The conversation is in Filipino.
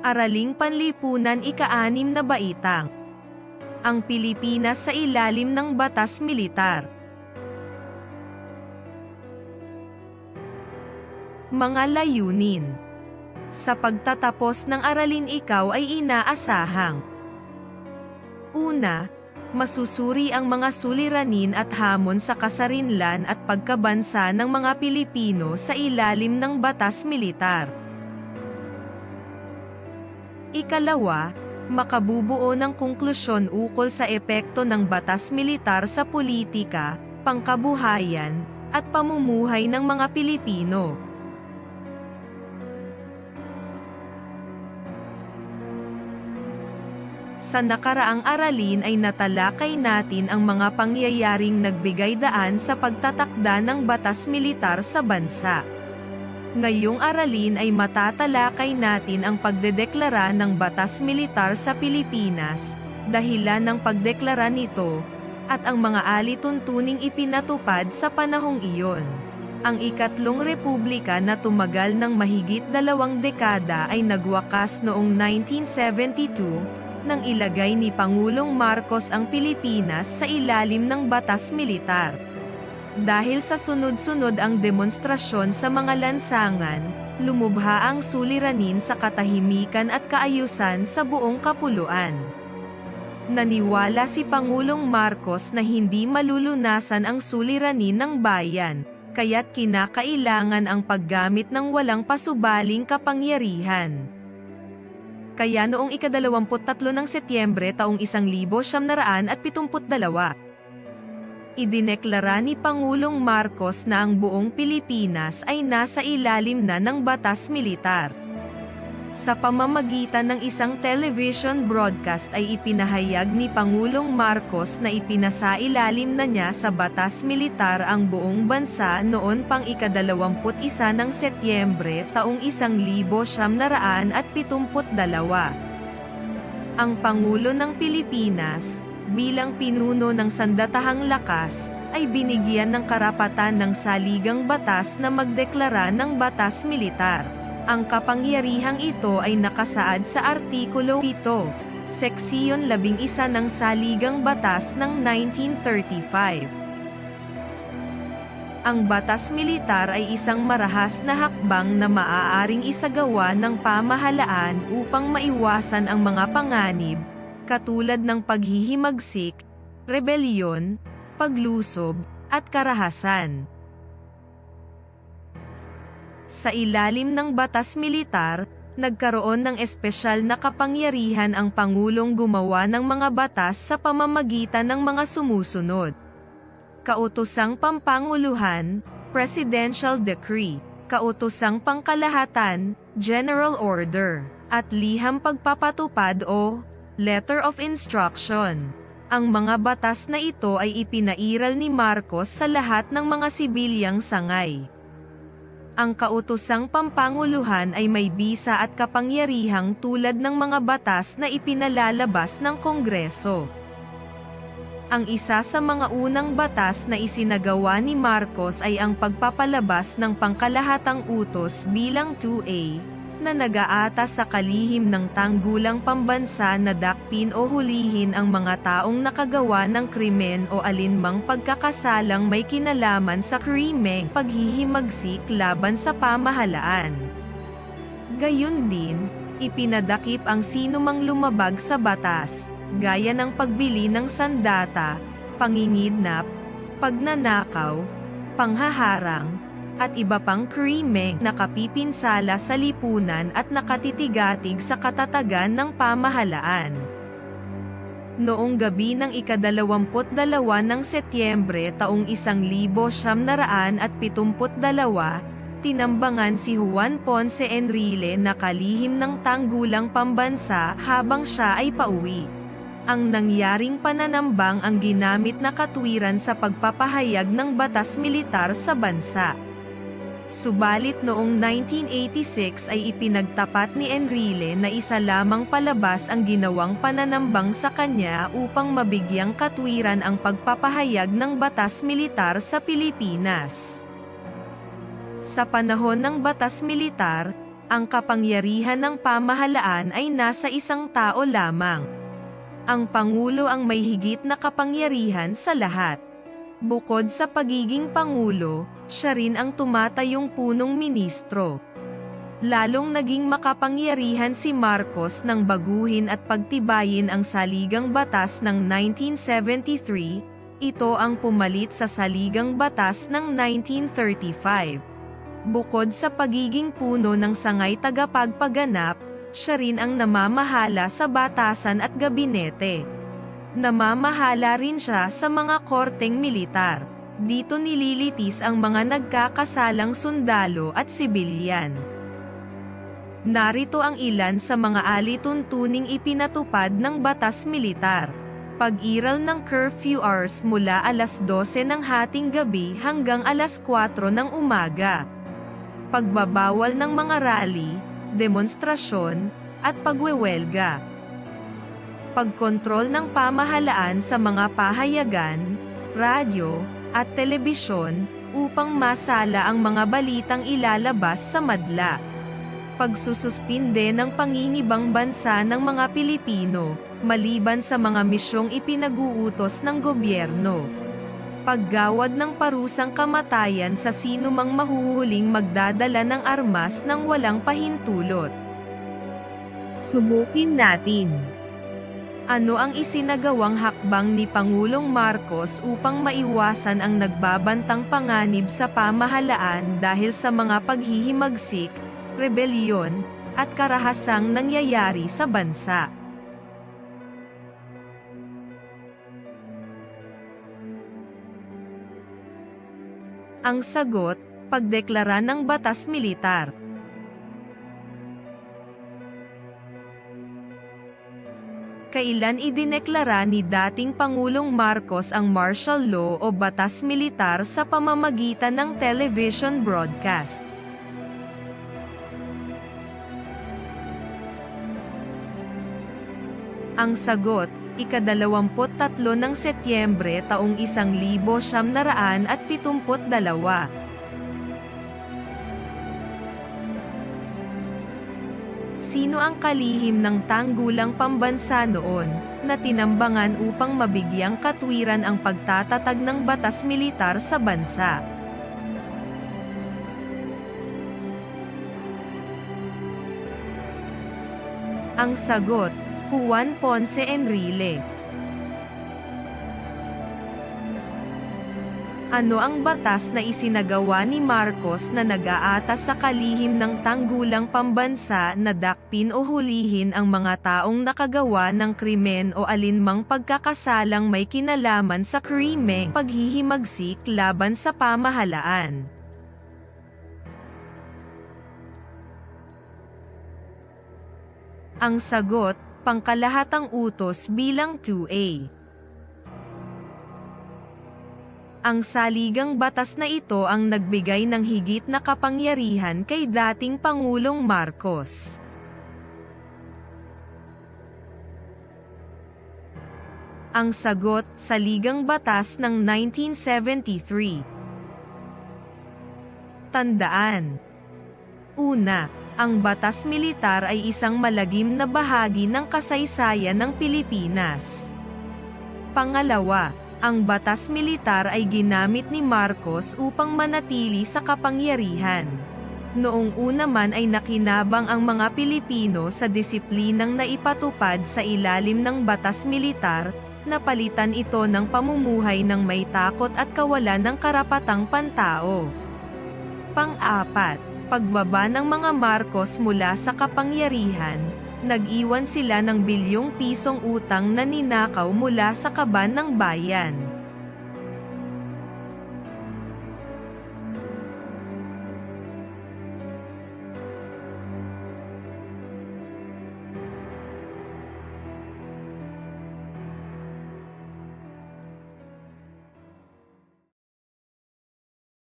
Araling Panlipunan Ika-anim na Baitang. Ang Pilipinas sa ilalim ng Batas Militar. Mga layunin. Sa pagtatapos ng aralin ikaw ay inaasahang. Una, masusuri ang mga suliranin at hamon sa kasarinlan at pagkabansa ng mga Pilipino sa ilalim ng batas militar. Ikalawa, makabubuo ng konklusyon ukol sa epekto ng batas militar sa politika, pangkabuhayan, at pamumuhay ng mga Pilipino. Sa nakaraang aralin ay natalakay natin ang mga pangyayaring nagbigay daan sa pagtatakda ng batas militar sa bansa. Ngayong aralin ay matatalakay natin ang pagdedeklara ng batas militar sa Pilipinas, dahilan ng pagdeklara nito, at ang mga alituntuning ipinatupad sa panahong iyon. Ang ikatlong republika na tumagal ng mahigit dalawang dekada ay nagwakas noong 1972, nang ilagay ni Pangulong Marcos ang Pilipinas sa ilalim ng batas militar. Dahil sa sunod-sunod ang demonstrasyon sa mga lansangan, lumubha ang suliranin sa katahimikan at kaayusan sa buong kapuluan. Naniwala si Pangulong Marcos na hindi malulunasan ang suliranin ng bayan, kaya't kinakailangan ang paggamit ng walang pasubaling kapangyarihan. Kaya noong ikadalawamput-tatlo ng Setyembre taong 1972, idineklara ni Pangulong Marcos na ang buong Pilipinas ay nasa ilalim na ng batas militar. Sa pamamagitan ng isang television broadcast ay ipinahayag ni Pangulong Marcos na ipinasailalim na niya sa batas militar ang buong bansa noon pang ikadalawamput isa ng Setyembre taong 1972. Ang Pangulo ng Pilipinas, bilang pinuno ng sandatahang lakas, ay binigyan ng karapatan ng saligang batas na magdeklara ng batas militar. Ang kapangyarihang ito ay nakasaad sa Artikulo 7, Seksiyon 11 ng Saligang Batas ng 1935. Ang batas militar ay isang marahas na hakbang na maaaring isagawa ng pamahalaan upang maiwasan ang mga panganib, katulad ng paghihimagsik, rebelyon, paglusob, at karahasan. Sa ilalim ng batas militar, nagkaroon ng espesyal na kapangyarihan ang Pangulong gumawa ng mga batas sa pamamagitan ng mga sumusunod. Kautosang Pampanguluhan, Presidential Decree, Kautosang Pangkalahatan, General Order, at Liham Pagpapatupad o Letter of Instruction. Ang mga batas na ito ay ipinairal ni Marcos sa lahat ng mga sibilyang sangay. Ang kautosang pampanguluhan ay may bisa at kapangyarihang tulad ng mga batas na ipinalalabas ng Kongreso. Ang isa sa mga unang batas na isinagawa ni Marcos ay ang pagpapalabas ng pangkalahatang utos bilang 2A, na nag-aatas sa kalihim ng tanggulang pambansa na dakpin o hulihin ang mga taong nakagawa ng krimen o alinmang pagkakasalang may kinalaman sa krimeng paghihimagsik laban sa pamahalaan. Gayun din, ipinadakip ang sinumang lumabag sa batas, gaya ng pagbili ng sandata, pangingidnap, pagnanakaw, panghaharang, at iba pang krimen na kapipinsala sa lipunan at nakatitigatig sa katatagan ng pamahalaan. Noong gabi ng ikadalawamput dalawa ng Setyembre taong isang libo siyam naraan at pitumput dalawa, tinambangan si Juan Ponce Enrile na kalihim ng tanggulang pambansa habang siya ay pauwi. Ang nangyaring pananambang ang ginamit na katwiran sa pagpapahayag ng batas militar sa bansa. Subalit noong 1986 ay ipinagtapat ni Enrile na isa lamang palabas ang ginawang pananambang sa kanya upang mabigyang katwiran ang pagpapahayag ng batas militar sa Pilipinas. Sa panahon ng batas militar, ang kapangyarihan ng pamahalaan ay nasa isang tao lamang. Ang Pangulo ang may higit na kapangyarihan sa lahat. Bukod sa pagiging Pangulo, siya rin ang tumatayong punong ministro. Lalong naging makapangyarihan si Marcos nang baguhin at pagtibayin ang saligang batas ng 1973, ito ang pumalit sa saligang batas ng 1935. Bukod sa pagiging puno ng sangay tagapagpaganap, siya rin ang namamahala sa batasan at gabinete. Namamahala rin siya sa mga korteng militar. Dito nililitis ang mga nagkakasalang sundalo at sibilyan. Narito ang ilan sa mga alituntuning ipinatupad ng batas militar. Pag-iral ng curfew hours mula alas 12 ng hating gabi hanggang alas 4 ng umaga. Pagbabawal ng mga rally, demonstrasyon, at pagwewelga. Pagkontrol ng pamahalaan sa mga pahayagan, radyo, at telebisyon, upang masala ang mga balitang ilalabas sa madla pagsususpinde ng pangingibang bansa ng mga Pilipino, maliban sa mga misyong ipinag-uutos ng gobyerno. Paggawad ng parusang kamatayan sa sinumang mahuhuling magdadala ng armas ng walang pahintulot. Subukin natin. Ano ang isinagawang hakbang ni Pangulong Marcos upang maiwasan ang nagbabantang panganib sa pamahalaan dahil sa mga paghihimagsik, rebelyon, at karahasang nangyayari sa bansa. Ang sagot, pagdeklara ng batas militar. Kailan idineklara ni dating Pangulong Marcos ang martial law o batas militar sa pamamagitan ng television broadcast? Ang sagot, ikadalawamput tatlo ng Setyembre taong isang libo siyam naraan at pitumput dalawa. Sino ang kalihim ng tanggulang pambansa noon, na tinambangan upang mabigyang katwiran ang pagtatatag ng batas militar sa bansa? Ang sagot, Juan Ponce Enrile. Ano ang batas na isinagawa ni Marcos na nag-aatas sa kalihim ng tanggulang pambansa na dakpin o hulihin ang mga taong nakagawa ng krimen o alinmang pagkakasalang may kinalaman sa krimeng paghihimagsik laban sa pamahalaan? Ang sagot, pangkalahatang utos bilang 2A. Ang saligang batas na ito ang nagbigay ng higit na kapangyarihan kay dating Pangulong Marcos. Ang sagot, saligang batas ng 1973. Tandaan. Una, ang batas militar ay isang malagim na bahagi ng kasaysayan ng Pilipinas. Pangalawa, ang batas militar ay ginamit ni Marcos upang manatili sa kapangyarihan. Noong una man ay nakinabang ang mga Pilipino sa disiplinang naipatupad sa ilalim ng batas militar, napalitan ito ng pamumuhay ng may takot at kawalan ng karapatang pantao. Pang-apat, pagbaba ng mga Marcos mula sa kapangyarihan, nag-iwan sila ng bilyong pisong utang na ninakaw mula sa kaban ng bayan.